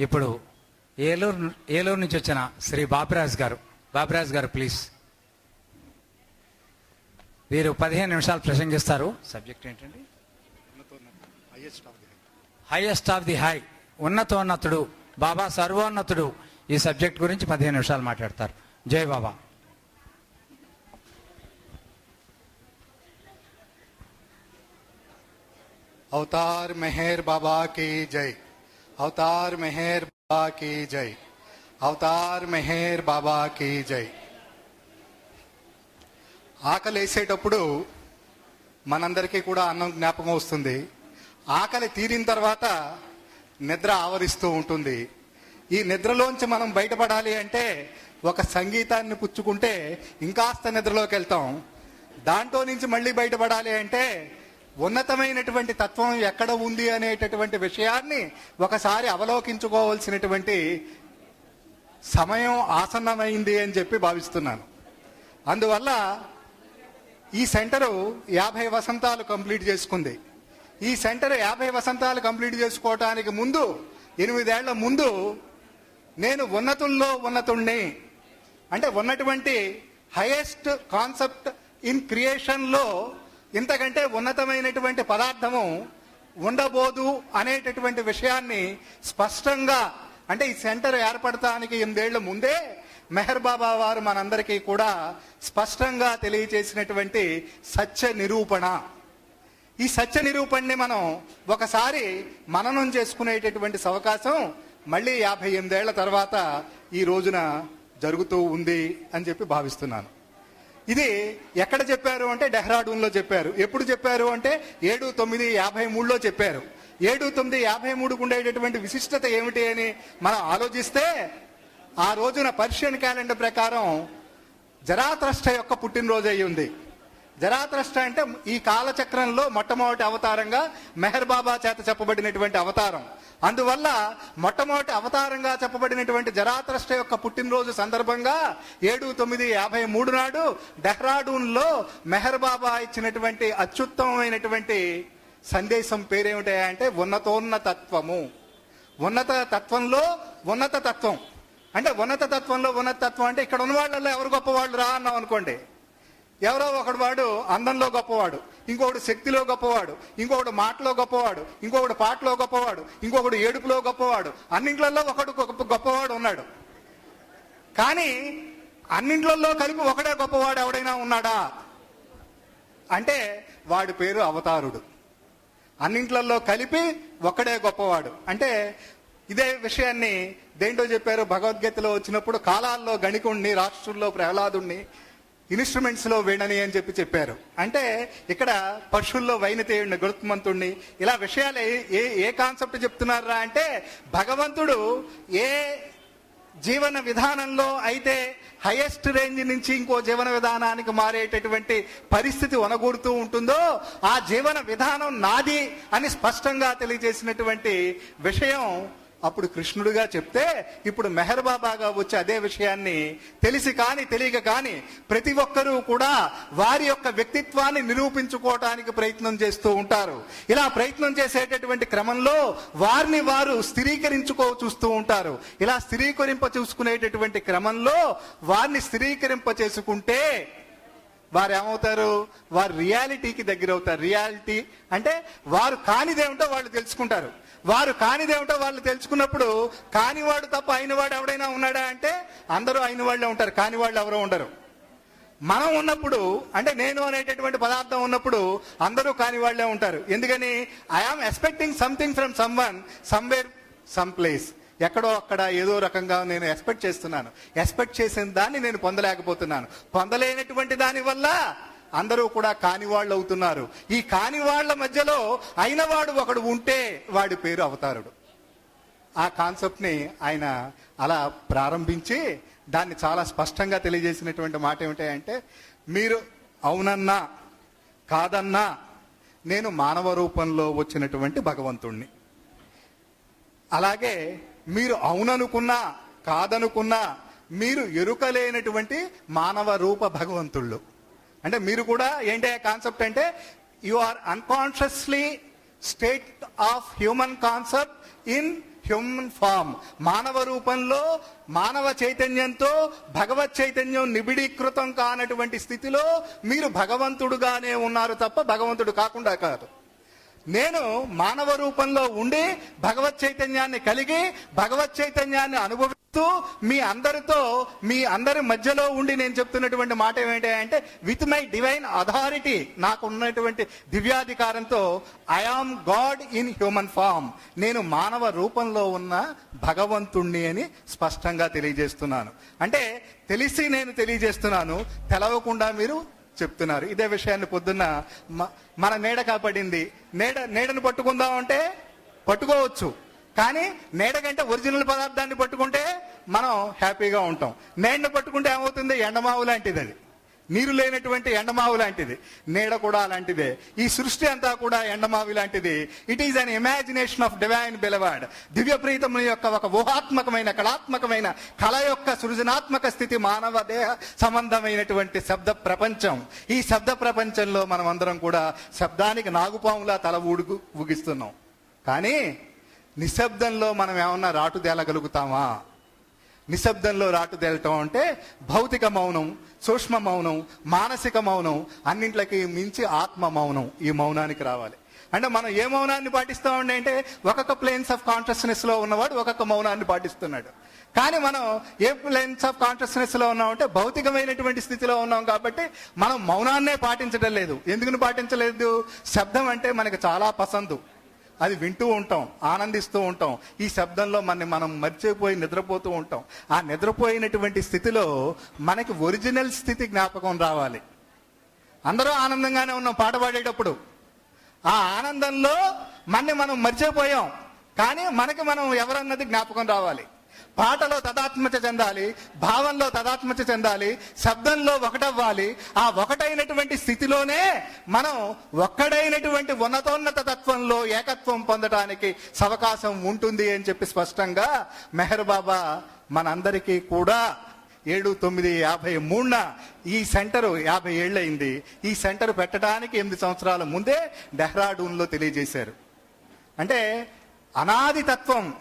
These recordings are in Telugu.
ఇప్పుడు ఏలూరు ఏలూరు నుంచి వచ్చిన శ్రీ బాపిరాజ్ గారు. బాపిరాజ్ గారు ప్లీజ్. వీరు పదిహేను నిమిషాలు ప్రసంగిస్తారు. సబ్జెక్ట్ ఏంటండి? హైయెస్ట్ ఆఫ్ ది హై ఉన్నతోన్నతుడు బాబా సర్వోన్నతుడు. ఈ సబ్జెక్ట్ గురించి పదిహేను నిమిషాలు మాట్లాడతారు. జై బాబా. అవతార్ మెహర్ బాబా కి జై. అవతార్ మెహర్ బాబా కీ జై అవతార్ మెహర్ బాబా కీ జై ఆకలి వేసేటప్పుడు మనందరికీ కూడా అన్నం జ్ఞాపకం వస్తుంది. ఆకలి తీరిన తర్వాత నిద్ర ఆవరిస్తూ ఉంటుంది. ఈ నిద్రలోంచి మనం బయటపడాలి అంటే ఒక సంగీతాన్ని పుచ్చుకుంటే ఇంకాస్త నిద్రలోకి వెళ్తాం. దాంట్లో నుంచి మళ్ళీ బయటపడాలి అంటే ఉన్నతమైనటువంటి తత్వం ఎక్కడ ఉంది అనేటటువంటి విషయాన్ని ఒకసారి అవలోకించుకోవాల్సినటువంటి సమయం ఆసన్నమైంది అని చెప్పి భావిస్తున్నాను. అందువల్ల ఈ సెంటరు యాభై వసంతాలు కంప్లీట్ చేసుకుంది. ఈ సెంటర్ యాభై వసంతాలు కంప్లీట్ చేసుకోవటానికి ముందు ఎనిమిదేళ్ళ ముందు నేను ఉన్నతుల్లో ఉన్నతుణ్ణి అంటే ఉన్నటువంటి హైయెస్ట్ కాన్సెప్ట్ ఇన్ క్రియేషన్లో ఇంతకంటే ఉన్నతమైనటువంటి పదార్థము ఉండబోదు అనేటటువంటి విషయాన్ని స్పష్టంగా అంటే ఈ సెంటర్ ఏర్పడటానికి ఎనిమిదేళ్ళ ముందే మెహర్ బాబా వారు మనందరికీ కూడా స్పష్టంగా తెలియజేసినటువంటి సత్య నిరూపణ. ఈ సత్య నిరూపణని మనం ఒకసారి మననం చేసుకునేటటువంటి అవకాశం మళ్ళీ యాభై ఎనిమిదేళ్ళ తర్వాత ఈ రోజున జరుగుతూ ఉంది అని చెప్పి భావిస్తున్నాను. ఇది ఎక్కడ చెప్పారు అంటే డెహ్రాడూన్లో చెప్పారు. ఎప్పుడు చెప్పారు అంటే ఏడు తొమ్మిది యాభై మూడులో చెప్పారు. ఏడు తొమ్మిది యాభై మూడుకు ఉండేటటువంటి విశిష్టత ఏమిటి అని మనం ఆలోచిస్తే ఆ రోజున పర్షియన్ క్యాలెండర్ ప్రకారం జరాత్రష్ట యొక్క పుట్టినరోజు అయ్యి ఉంది జరాత్రష్ట అంటే ఈ కాలచక్రంలో మొట్టమొదటి అవతారంగా మెహర్ బాబా చేత చెప్పబడినటువంటి అవతారం. అందువల్ల మొట్టమొదటి అవతారంగా చెప్పబడినటువంటి జరాత్రష్ట యొక్క పుట్టినరోజు సందర్భంగా ఏడు తొమ్మిది యాభై మూడు నాడు డెహ్రాడూన్లో మెహర్ బాబా ఇచ్చినటువంటి అత్యుత్తమమైనటువంటి సందేశం పేరేమిటంటే ఉన్నతోన్నత తత్వము ఉన్నత తత్వంలో ఉన్నత తత్వం. అంటే ఉన్నత తత్వంలో ఉన్నత తత్వం అంటే ఇక్కడ ఉన్న వాళ్ళల్లో ఎవరు గొప్పవాళ్ళు రా అన్నాం అనుకోండి. ఎవరో ఒకడు వాడు అందంలో గొప్పవాడు ఇంకొకడు శక్తిలో గొప్పవాడు ఇంకొకడు మాటలో గొప్పవాడు ఇంకొకడు పాటలో గొప్పవాడు ఇంకొకడు ఏడుపులో గొప్పవాడు అన్నింట్లలో ఒకడు గొప్పవాడు ఉన్నాడు. కానీ అన్నింట్లలో కలిపి ఒకడే గొప్పవాడు ఎవడైనా ఉన్నాడా? అంటే వాడి పేరు అవతారుడు. అన్నింట్లలో కలిపి ఒకడే గొప్పవాడు. అంటే ఇదే విషయాన్ని దేంటో చెప్పారు భగవద్గీతలో వచ్చినప్పుడు కాలాల్లో గణికుణ్ణి రాష్ట్రుల్లో ప్రహ్లాదుణ్ణి ఇన్స్ట్రుమెంట్స్లో వీణని అని చెప్పి చెప్పారు. అంటే ఇక్కడ పశువుల్లో వైన వైనతేయుడిని గరుత్మంతుణ్ణి. ఇలా విషయాలు ఏ- ఏ ఏ కాన్సెప్ట్ చెప్తున్నారా అంటే భగవంతుడు ఏ జీవన విధానంలో అయితే హైయెస్ట్ రేంజ్ నుంచి ఇంకో జీవన విధానానికి మారేటటువంటి పరిస్థితి ఒనగూడుతూ ఉంటుందో ఆ జీవన విధానం నాది అని స్పష్టంగా తెలియజేసినటువంటి విషయం అప్పుడు కృష్ణుడుగా చెప్తే ఇప్పుడు మెహర్ బాబాగా వచ్చి అదే విషయాన్ని తెలిసి కాని తెలియక కాని ప్రతి ఒక్కరూ కూడా వారి యొక్క వ్యక్తిత్వాన్ని నిరూపించుకోవటానికి ప్రయత్నం చేస్తూ ఉంటారు. ఇలా ప్రయత్నం చేసేటటువంటి క్రమంలో వారిని వారు స్థిరీకరించుకో చూస్తూ ఉంటారు. ఇలా స్థిరీకరింప చూసుకునేటటువంటి క్రమంలో వారిని స్థిరీకరింప చేసుకుంటే వారు ఏమవుతారు? వారు రియాలిటీకి దగ్గర అవుతారు రియాలిటీ అంటే వారు కానిదేమిటో వాళ్ళు తెలుసుకుంటారు. వారు కానిదేమిటో వాళ్ళు తెలుసుకున్నప్పుడు కానివాడు తప్ప అయినవాడు ఎవడైనా ఉన్నాడా అంటే అందరూ అయిన వాళ్ళే ఉంటారు కాని వాళ్ళు ఎవరో ఉండరు. మనం ఉన్నప్పుడు అంటే నేను అనేటటువంటి పదార్థం ఉన్నప్పుడు అందరూ కాని వాళ్ళే ఉంటారు. ఎందుకని? I am expecting something from some one somewhere some place ఎక్కడో అక్కడ ఏదో రకంగా నేను ఎక్స్పెక్ట్ చేస్తున్నాను. ఎక్స్పెక్ట్ చేసిన దాన్ని నేను పొందలేకపోతున్నాను. పొందలేనటువంటి దాని వల్ల అందరూ కూడా కానివాళ్ళు అవుతున్నారు ఈ కానివాళ్ళ మధ్యలో అయినవాడు ఒకడు ఉంటే వాడి పేరు అవతారుడు. ఆ కాన్సెప్ట్ని ఆయన అలా ప్రారంభించి దాన్ని చాలా స్పష్టంగా తెలియజేసినటువంటి మాట ఏమిటంటే మీరు అవునన్నా కాదన్నా నేను మానవ రూపంలో వచ్చినటువంటి భగవంతుణ్ణి. అలాగే మీరు అవుననుకున్నా కాదనుకున్నా మీరు ఎరుకలేనటువంటి మానవ రూప భగవంతుళ్ళు. అంటే మీరు కూడా ఏంటి కాన్సెప్ట్ అంటే you are unconsciously state of human concept in human form మానవ రూపంలో మానవ చైతన్యంతో భగవత్ చైతన్యం నిబిడీకృతం కానటువంటి స్థితిలో మీరు భగవంతుడుగానే ఉన్నారు తప్ప భగవంతుడు కాకుండా కాదు. నేను మానవ రూపంలో ఉండి భగవత్ చైతన్యాన్ని కలిగి భగవత్ చైతన్యాన్ని అనుభవిస్తూ మీ అందరితో మీ అందరి మధ్యలో ఉండి నేను చెప్తున్నటువంటి మాట ఏమిటి అంటే విత్ మై డివైన్ అథారిటీ నాకు ఉన్నటువంటి దివ్యాధికారంతో I am God in human form నేను మానవ రూపంలో ఉన్న భగవంతుణ్ణి అని స్పష్టంగా తెలియజేస్తున్నాను. అంటే తెలిసి నేను తెలియజేస్తున్నాను. తెలవకుండా మీరు చెప్తున్నారు. ఇదే విషయాన్ని పొద్దున్న మ- మన నీడ కాపాడింది. నీడ నీడను పట్టుకుందాం అంటే పట్టుకోవచ్చు. కానీ నీడ కంటే ఒరిజినల్ పదార్థాన్ని పట్టుకుంటే మనం హ్యాపీగా ఉంటాం. నీడను పట్టుకుంటే ఏమవుతుంది? ఎండమావు లాంటిది అది. నీరు లేనటువంటి ఎండమావు లాంటిది నీడ కూడా అలాంటిదే. ఈ సృష్టి అంతా కూడా ఎండమావి లాంటిది. It is an imagination of divine beloved దివ్య ప్రీతముని యొక్క ఒక ఊహాత్మకమైన కళాత్మకమైన కళ యొక్క సృజనాత్మక స్థితి మానవ దేహ సంబంధమైనటువంటి శబ్ద ప్రపంచం. ఈ శబ్ద ప్రపంచంలో మనం అందరం కూడా శబ్దానికి నాగుపాములా తల ఊడుగు ఊగిస్తున్నాం. కానీ నిశ్శబ్దంలో మనం ఏమన్నా రాటు తేలగలుగుతామా? నిశ్శబ్దంలో రాటుదేలటం అంటే భౌతిక మౌనం సూక్ష్మ మౌనం మానసిక మౌనం అన్నింటికి మించి ఆత్మ మౌనం ఈ మౌనానికి రావాలి. అంటే మనం ఏ మౌనాన్ని పాటిస్తామండి అంటే ఒక్కొక్క ప్లేన్స్ ఆఫ్ కాన్షియస్నెస్లో ఉన్నవాడు ఒక్కొక్క మౌనాన్ని పాటిస్తున్నాడు. కానీ మనం ఏ ప్లేన్స్ ఆఫ్ కాన్షియస్నెస్లో ఉన్నామంటే భౌతికమైనటువంటి స్థితిలో ఉన్నాం కాబట్టి మనం మౌనాన్నే పాటించడం లేదు. ఎందుకు పాటించలేదు? శబ్దం అంటే మనకి చాలా పసందు. అది వింటూ ఉంటాం ఆనందిస్తూ ఉంటాం. ఈ శబ్దంలో మనని మనం మర్చిపోయి నిద్రపోతూ ఉంటాం. ఆ నిద్రపోయినటువంటి స్థితిలో మనకి ఒరిజినల్ స్థితి జ్ఞాపకం రావాలి. అందరూ ఆనందంగానే ఉన్నాం పాట పాడేటప్పుడు. ఆ ఆనందంలో మనని మనం మర్చిపోయాం. కానీ మనకి మనం ఎవరన్నది జ్ఞాపకం రావాలి. పాటలో తదాత్మత చెందాలి భావంలో తదాత్మత చెందాలి శబ్దంలో ఒకటవ్వాలి. ఆ ఒకటైనటువంటి స్థితిలోనే మనం ఒక్కడైనటువంటి ఉన్నతోన్నత తత్వంలో ఏకత్వం పొందటానికి సవకాశం ఉంటుంది అని చెప్పి స్పష్టంగా మెహర్ బాబా మనందరికీ కూడా ఏడు తొమ్మిది యాభై మూడున ఈ సెంటర్ యాభై ఏళ్ళయింది. ఈ సెంటర్ పెట్టడానికి ఎనిమిది సంవత్సరాల ముందే డెహ్రాడూన్లో తెలియజేశారు. అంటే అనాది తత్వం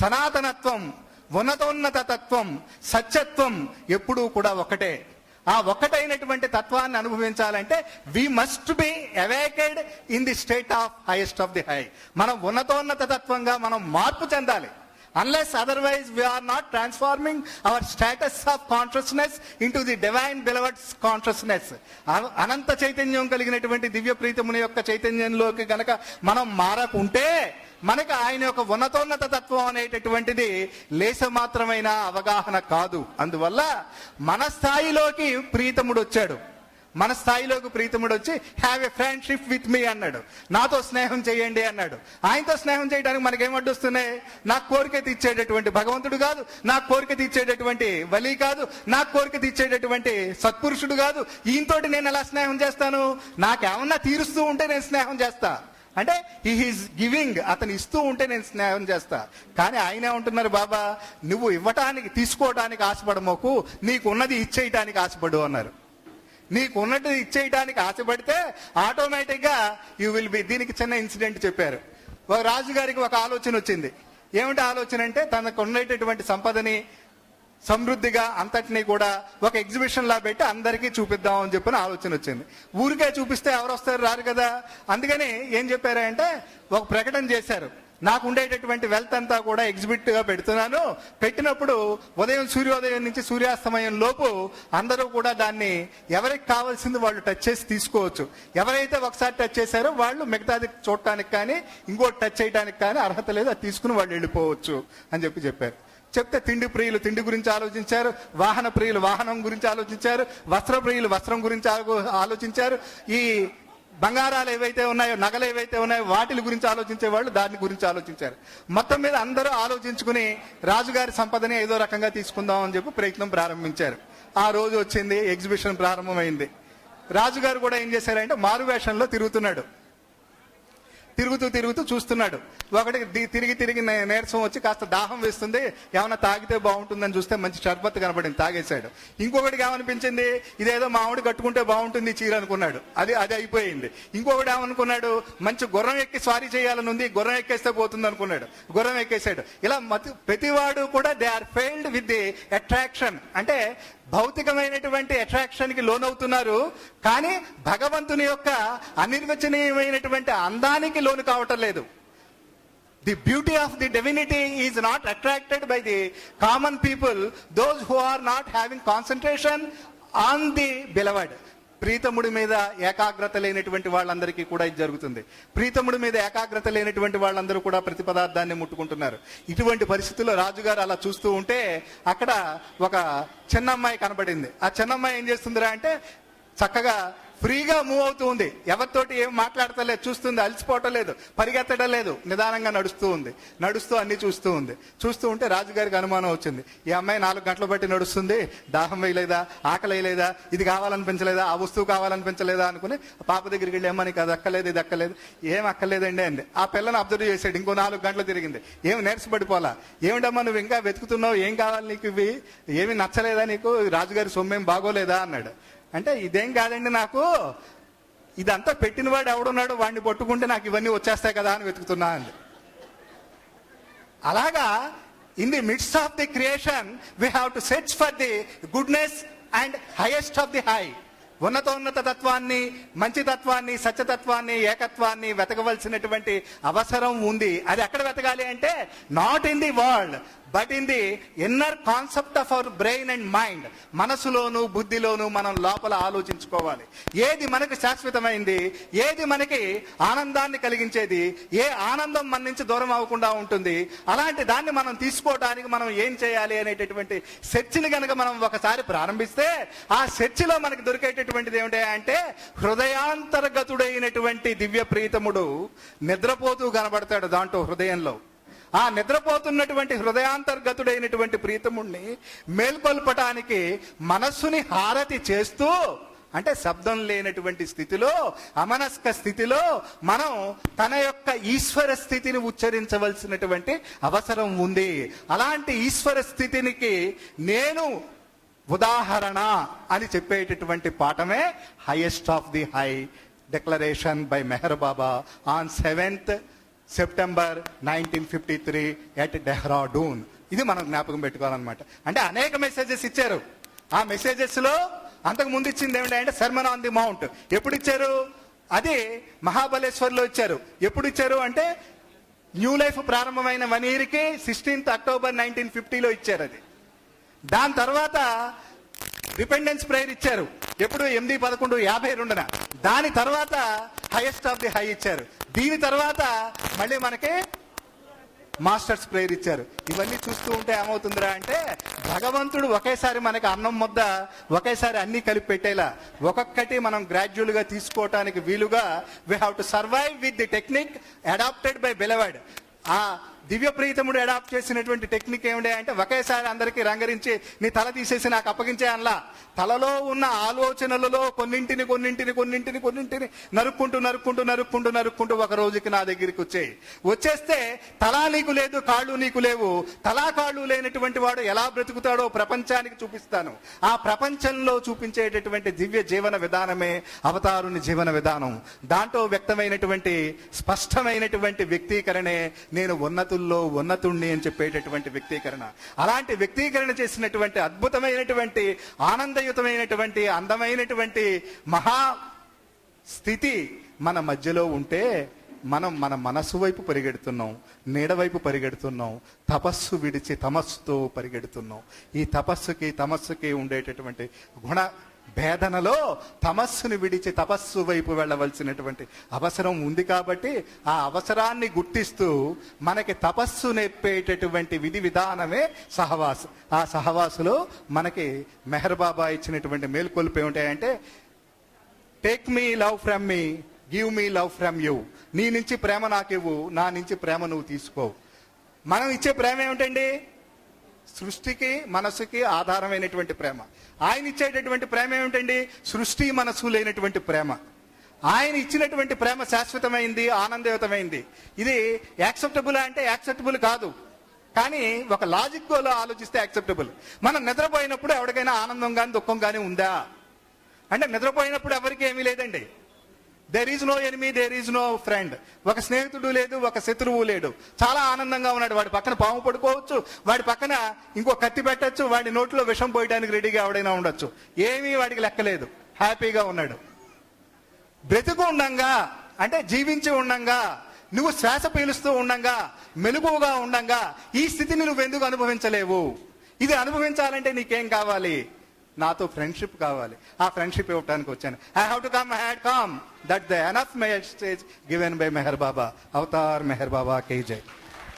సనాతనత్వం ఉన్నతోన్నత తత్వం సత్యత్వం ఎప్పుడూ కూడా ఒకటే. ఆ ఒక్కటైనటువంటి తత్వాన్ని అనుభవించాలంటే we must be awaked in the state of highest of the high మనం ఉన్నతోన్నత తత్వంగా మనం మార్పు చెందాలి. Unless otherwise we are not transforming our status of consciousness into the divine beloved's consciousness అనంత చైతన్యం కలిగినటువంటి దివ్య ప్రీతముని యొక్క చైతన్యంలోకి గనక మనం మారకుంటే మనకి ఆయన యొక్క ఉన్నతోన్నత తత్వం అనేటటువంటిది లేసమాత్రమైన అవగాహన కాదు. అందువల్ల మన స్థాయిలోకి ప్రీతముడు వచ్చాడు. మన స్థాయిలోకి ప్రీతముడు వచ్చి have a friendship with me అన్నాడు. నాతో స్నేహం చేయండి అన్నాడు. ఆయనతో స్నేహం చేయడానికి మనకేం అడ్డొస్తున్నాయి? నాకు కోరిక తీర్చేటటువంటి భగవంతుడు కాదు. నా కోరిక తీర్చేటటువంటి వలి కాదు. నా కోరిక తీర్చేటటువంటి సత్పురుషుడు కాదు. ఈయనతోటి నేను ఎలా స్నేహం చేస్తాను? నాకేమన్నా తీరుస్తూ ఉంటే నేను స్నేహం చేస్తా. అంటే హీ ఈజ్ గివింగ్ అతను ఇస్తూ ఉంటే నేను స్నేహం చేస్తా. కానీ ఆయనే ఉంటున్నారు బాబా? నువ్వు ఇవ్వటానికి తీసుకోవటానికి ఆశపడమోకు నీకు ఉన్నది ఇచ్చేయటానికి ఆశపడు అన్నారు. నీకు ఇచ్చేయటానికి ఆశపడితే ఆటోమేటిక్గా యూ విల్ బి దీనికి చిన్న ఇన్సిడెంట్ చెప్పారు. ఒక ఒక ఆలోచన వచ్చింది. ఏమిటి ఆలోచన అంటే తనకు ఉండేటటువంటి సంపదని సమృద్ధిగా అంతటినీ కూడా ఒక ఎగ్జిబిషన్ లా పెట్టి అందరికీ చూపిద్దాం అని చెప్పిన ఆలోచన వచ్చింది. ఊరికే చూపిస్తే ఎవరు వస్తారు రారు కదా? అందుకని ఏం చెప్పారంటే ఒక ప్రకటన చేశారు. నాకు ఉండేటటువంటి వెల్త్ అంతా కూడా ఎగ్జిబిట్గా పెడుతున్నాను. పెట్టినప్పుడు ఉదయం సూర్యోదయం నుంచి సూర్యాస్తమయం లోపు అందరూ కూడా దాన్ని ఎవరికి కావాల్సింది వాళ్ళు టచ్ చేసి తీసుకోవచ్చు. ఎవరైతే ఒకసారి టచ్ చేశారో వాళ్ళు మిగతాది చూడటానికి కానీ ఇంకోటి టచ్ చేయడానికి కానీ అర్హత లేదు అది తీసుకుని వాళ్ళు వెళ్ళిపోవచ్చు అని చెప్పి చెప్పారు. చెప్తే తిండి ప్రియులు తిండి గురించి ఆలోచించారు వాహన ప్రియులు వాహనం గురించి ఆలోచించారు వస్త్ర ప్రియులు వస్త్రం గురించి ఆలోచించారు. ఈ బంగారాలు ఏవైతే ఉన్నాయో నగలు ఏవైతే ఉన్నాయో వాటి గురించి ఆలోచించే వాళ్ళు దాని గురించి ఆలోచించారు. మొత్తం మీద అందరూ ఆలోచించుకుని రాజుగారి సంపదని ఏదో రకంగా తీసుకుందాం అని చెప్పి ప్రయత్నం ప్రారంభించారు. ఆ రోజు వచ్చింది ఎగ్జిబిషన్ ప్రారంభమైంది. రాజుగారు కూడా ఏం చేశారంటే మారువేషంలో తిరుగుతున్నాడు. తిరుగుతూ తిరుగుతూ చూస్తున్నాడు. ఒకటి తిరిగి తిరిగి నే- నీరసం వచ్చి కాస్త దాహం వేస్తుంది. ఏమైనా తాగితే బాగుంటుందని చూస్తే మంచి షర్బత్ కనపడింది తాగేశాడు. ఇంకొకటికి ఏమనిపించింది? ఇదేదో మామిడి కట్టుకుంటే బాగుంటుంది చీర అనుకున్నాడు. అది అది అయిపోయింది. ఇంకొకటి ఏమనుకున్నాడు? మంచి గుర్రం ఎక్కి స్వారీ చేయాలని ఉంది గుర్రం ఎక్కేస్తే పోతుంది అనుకున్నాడు. గుర్రం ఎక్కేశాడు. ఇలా మతి ప్రతివాడు కూడా they are failed with the attraction. అంటే భౌతికమైనటువంటి అట్రాక్షన్కి లోనవుతున్నారు. కానీ భగవంతుని యొక్క అనిర్వచనీయమైనటువంటి అందానికి లోను కావటం లేదు. The beauty of the divinity is not attracted by the common people those who are not having concentration on the beloved ప్రీతముడి మీద ఏకాగ్రత లేనటువంటి వాళ్ళందరికీ కూడా ఇది జరుగుతుంది. ప్రీతముడి మీద ఏకాగ్రత లేనటువంటి వాళ్ళందరూ కూడా ప్రతి పదార్థాన్ని ముట్టుకుంటున్నారు. ఇటువంటి పరిస్థితుల్లో రాజుగారు అలా చూస్తూ ఉంటే అక్కడ ఒక చిన్నమ్మాయి కనబడింది. ఆ చిన్నమ్మాయి ఏం చేస్తుందిరా అంటే చక్కగా ఫ్రీగా మూవ్ అవుతూ ఉంది. ఎవరితోటి ఏం మాట్లాడతలేదు చూస్తుంది అలసిపోవటం లేదు పరిగెత్తడం లేదు నిదానంగా నడుస్తూ ఉంది. నడుస్తూ అన్ని చూస్తూ ఉంది. చూస్తూ ఉంటే రాజుగారికి అనుమానం వచ్చింది. ఈ అమ్మాయి నాలుగు గంటలు బట్టి నడుస్తుంది దాహం వేయలేదా ఆకలి వేయలేదా ఇది కావాలనిపించలేదా ఆ వస్తువు కావాలనిపించలేదా అనుకుని పాప దగ్గరికి వెళ్ళి అమ్మ నీకు అది అక్కలేదు ఇది అక్కలేదు ఏం అక్కర్లేదండి అంది. ఆ పిల్లని అబ్జర్వ్ చేశాడు. ఇంకో నాలుగు గంటలు తిరిగింది. ఏమి నీరసపడిపోలా ఏమిటమ్మా నువ్వు ఇంకా వెతుకుతున్నావు? ఏం కావాలి నీకు ఇవి? ఏమి నచ్చలేదా నీకు? రాజుగారి సొమ్మేం బాగోలేదా? అన్నాడు. అంటే ఇదేం కాదండి నాకు? ఇదంతా పెట్టినవాడు ఎవడున్నాడు వాడిని పట్టుకుంటే నాకు ఇవన్నీ వచ్చేస్తాయి కదా అని వెతుకుతున్నా అండి అలాగా in the midst of the creation we have to search for the goodness and highest of the high ఉన్నతోన్నత తత్వాన్ని మంచి తత్వాన్ని సత్యతత్వాన్ని ఏకత్వాన్ని వెతకవలసినటువంటి అవసరం ఉంది. అది ఎక్కడ వెతకాలి అంటే not in the world but in the inner concept of our brain and mind మనసులోను బుద్ధిలోను మనం లోపల ఆలోచించుకోవాలి. ఏది మనకు శాశ్వతమైంది ఏది మనకి ఆనందాన్ని కలిగించేది ఏ ఆనందం మన నుంచి దూరం అవ్వకుండా ఉంటుంది అలాంటి దాన్ని మనం తీసుకోవడానికి మనం ఏం చేయాలి అనేటటువంటి చర్చిని కనుక మనం ఒకసారి ప్రారంభిస్తే ఆ చర్చిలో మనకి దొరికేటటువంటిది ఏమిటి అంటే హృదయాంతర్గతుడైనటువంటి దివ్య ప్రీతముడు నిద్రపోతూ కనబడతాడు దాంట్లో హృదయంలో. ఆ నిద్రపోతున్నటువంటి హృదయాంతర్గతుడైనటువంటి ప్రీతముణ్ణి మేల్కొల్పటానికి మనస్సుని హారతి చేస్తూ అంటే శబ్దం లేనటువంటి స్థితిలో అమనస్క స్థితిలో మనం తన యొక్క ఈశ్వర స్థితిని ఉచ్చరించవలసినటువంటి అవసరం ఉంది. అలాంటి ఈశ్వర స్థితినికి నేను ఉదాహరణ అని చెప్పేటటువంటి పాఠమే highest of the high declaration by Meher Baba on seventh September nineteen fifty three at Dehradun ఇది మనం జ్ఞాపకం పెట్టుకోవాలన్నమాట. అంటే అనేక మెసేజెస్ ఇచ్చారు. ఆ మెసేజెస్లో అంతకు ముందు ఇచ్చింది ఏమిటంటే సర్మన్ ఆన్ ది మౌంట్ ఎప్పుడు ఇచ్చారు? అది మహాబలేశ్వర్లో ఇచ్చారు. ఎప్పుడు ఇచ్చారు అంటే న్యూ లైఫ్ ప్రారంభమైన వన్ ఇయర్కి సిక్స్టీన్త్ అక్టోబర్ నైన్టీన్ ఫిఫ్టీలో ఇచ్చారు అది. దాని తర్వాత రిపెండెన్స్ ప్రేయర్ ఇచ్చారు. ఎప్పుడు? ఎనిమిది పదకొండు యాభై రెండున. దాని తర్వాత హైయెస్ట్ ఆఫ్ ది హై ఇచ్చారు. దీని తర్వాత మళ్ళీ మనకి మాస్టర్స్ ప్రేయర్ ఇచ్చారు. ఇవన్నీ చూస్తూ ఉంటే ఏమవుతుందిరా అంటే భగవంతుడు ఒకేసారి మనకి అన్నం ముద్ద ఒకేసారి అన్ని కలిపి పెట్టేలా ఒక్కొక్కటి మనం గ్రాడ్యువల్గా తీసుకోవటానికి వీలుగా we have to survive with the technique adapted by beloved ఆ దివ్య ప్రీతముడు అడాప్ట్ చేసినటువంటి టెక్నిక్ ఏమిటి అంటే ఒకేసారి అందరికీ రంగరించి నీ తల తీసేసి నాకు అప్పగించే అనలా. తలలో ఉన్న ఆలోచనలలో కొన్నింటిని కొన్నింటిని కొన్నింటిని కొన్నింటిని నరుక్కుంటూ నరుక్కుంటూ నరుక్కుంటూ నరుక్కుంటూ ఒక రోజుకి నా దగ్గరికి వచ్చేయి. వచ్చేస్తే తలా నీకు లేదు కాళ్ళు నీకు లేవు. తలా కాళ్ళు లేనటువంటి వాడు ఎలా బ్రతుకుతాడో ప్రపంచానికి చూపిస్తాను. ఆ ప్రపంచంలో చూపించేటటువంటి దివ్య జీవన విధానమే అవతారుని జీవన విధానం. దాంట్లో వ్యక్తమైనటువంటి స్పష్టమైనటువంటి వ్యక్తీకరణే నేను ఉన్నత ఉన్నతుల్లో ఉన్నతుణ్ణి అని చెప్పేటటువంటి వ్యక్తీకరణ. అలాంటి వ్యక్తీకరణ చేసినటువంటి అద్భుతమైనటువంటి ఆనందయుతమైనటువంటి అందమైనటువంటి మహా స్థితి మన మధ్యలో ఉంటే మనం మన మనసు వైపు పరిగెడుతున్నాం నీడవైపు పరిగెడుతున్నాం తపస్సు విడిచి తమస్సుతో పరిగెడుతున్నాం. ఈ తపస్సుకి తమస్సుకి ఉండేటటువంటి గుణ భేదనలో తమస్సును విడిచి తపస్సు వైపు వెళ్ళవలసినటువంటి అవసరం ఉంది కాబట్టి ఆ అవసరాన్ని గుర్తిస్తూ మనకి తపస్సు నేర్పేటటువంటి విధి విధానమే సహవాసు. ఆ సహవాసులో మనకి మెహర్ బాబా ఇచ్చినటువంటి మేల్కొల్పు ఏమిటాయంటే take me love from me give me love from you నీ నుంచి ప్రేమ నాకివ్వు నా నుంచి ప్రేమ నువ్వు తీసుకోవు మనం ఇచ్చే ప్రేమ ఏమిటండి? సృష్టికి మనసుకి ఆధారమైనటువంటి ప్రేమ. ఆయన ఇచ్చేటటువంటి ప్రేమ ఏమిటండి? సృష్టి మనసు లేనటువంటి ప్రేమ. ఆయన ఇచ్చినటువంటి ప్రేమ శాశ్వతమైంది ఆనందయుతమైంది. ఇది యాక్సెప్టబుల్ అంటే యాక్సెప్టబుల్ కాదు. కానీ ఒక లాజిక్ గోలో ఆలోచిస్తే యాక్సెప్టబుల్. మనం నిద్రపోయినప్పుడు ఎవరికైనా ఆనందం కానీ దుఃఖం కానీ ఉందా? అంటే నిద్రపోయినప్పుడు ఎవరికి ఏమీ లేదండి. There is no enemy there is no friend ఒక స్నేహితుడు లేదు ఒక శత్రువు లేడు. చాలా ఆనందంగా ఉన్నాడు. వాడి పక్కన పాము పడుకోవచ్చు వాడి పక్కన ఇంకో కత్తి పెట్టచ్చు వాడి నోట్లో విషం పోయడానికి రెడీగా ఎవడైనా ఉండొచ్చు. ఏమీ వాడికి లెక్కలేదు. హ్యాపీగా ఉన్నాడు. బ్రతుకు ఉండంగా అంటే జీవించి ఉండంగా నువ్వు శ్వాస పీలుస్తూ ఉండంగా మెలుగుగా ఉండంగా ఈ స్థితిని నువ్వు ఎందుకు అనుభవించలేవు? ఇది అనుభవించాలంటే నీకేం కావాలి? నాతో ఫ్రెండ్షిప్ కావాలి. ఆ ఫ్రెండ్షిప్ ఇవ్వడానికి వచ్చాను. I have to come I had come that the enough message given by Meher Baba. Avatar Meher Baba K J.